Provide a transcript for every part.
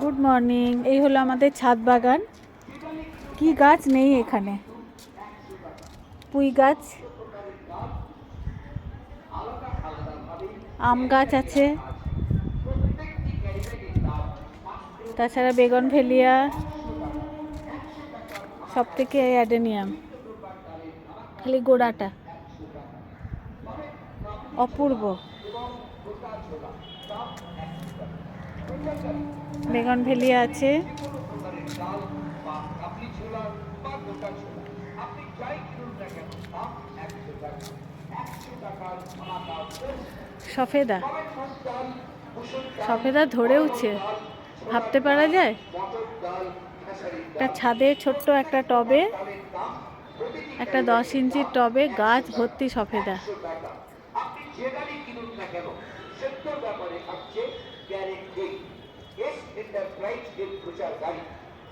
Good morning এই হলো আমাদের ছাদ বাগান। কি গাছ নেই এখানে? পুঁই গাছ। আম গাছ আছে। তাছাড়া বেগন ভেলিয়া। সব থেকে অ্যাডেনিয়াম। খালি গোড়াটা। অপূর্ব। বেগন ভেলিয়া আছে। সফেদা। সফেদা ধরেওছে ভাবতে পারা যায়? একটা ছাদে ছোট্ট একটা টবে, একটা দশ ইঞ্চির টবে গাছ ভর্তি সফেদা।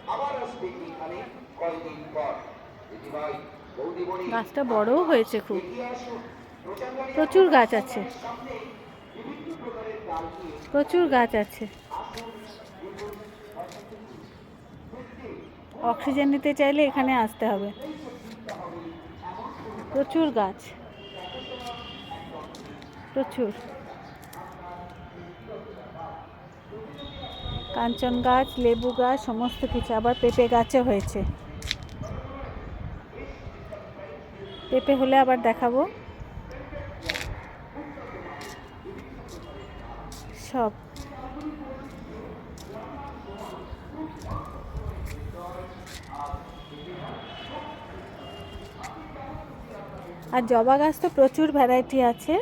আবার আসবে এখানে কয়দিন পর। দিদিভাই বৌদিমণি গাছটা বড়ও হয়েছে খুব। প্রচার গাছ আছে। প্রচুর গাছ আছে। অক্সিজেন নিতে চাইলে এখানে আসতে হবে। প্রচুর গাছ। প্রচুর। কাঞ্চন গাছ, লেবু গাছ, সমস্ত কিছু। আবার পেঁপে গাছও হয়েছে। পেঁপে হলে আবার দেখাবো। সব। আর জবা গাছ তো প্রচুর ভ্যারাইটি আছে।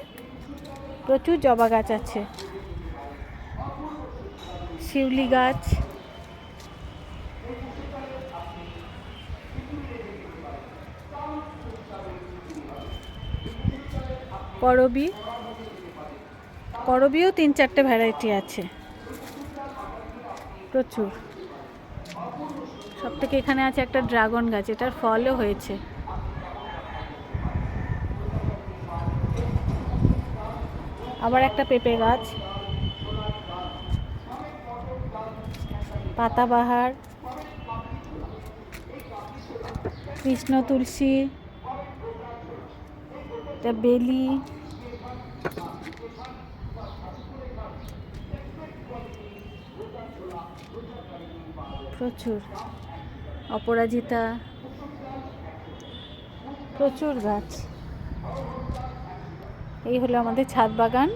প্রচুর জবা গাছ আছে। শিউলি গাছ। করবি করবিও তিন চারটে ভ্যারাইটি আছে। প্রচুর। সব থেকে এখানে আছে একটা ড্রাগন গাছ, এটার ফলও হয়েছে। আবার একটা পেঁপে গাছ। পাতাবাহার কৃষ্ণ তুলসী এটা বেলি প্রচুর অপরাজিতা প্রচুর গাছ। এই হলো আমাদের ছাদ বাগান।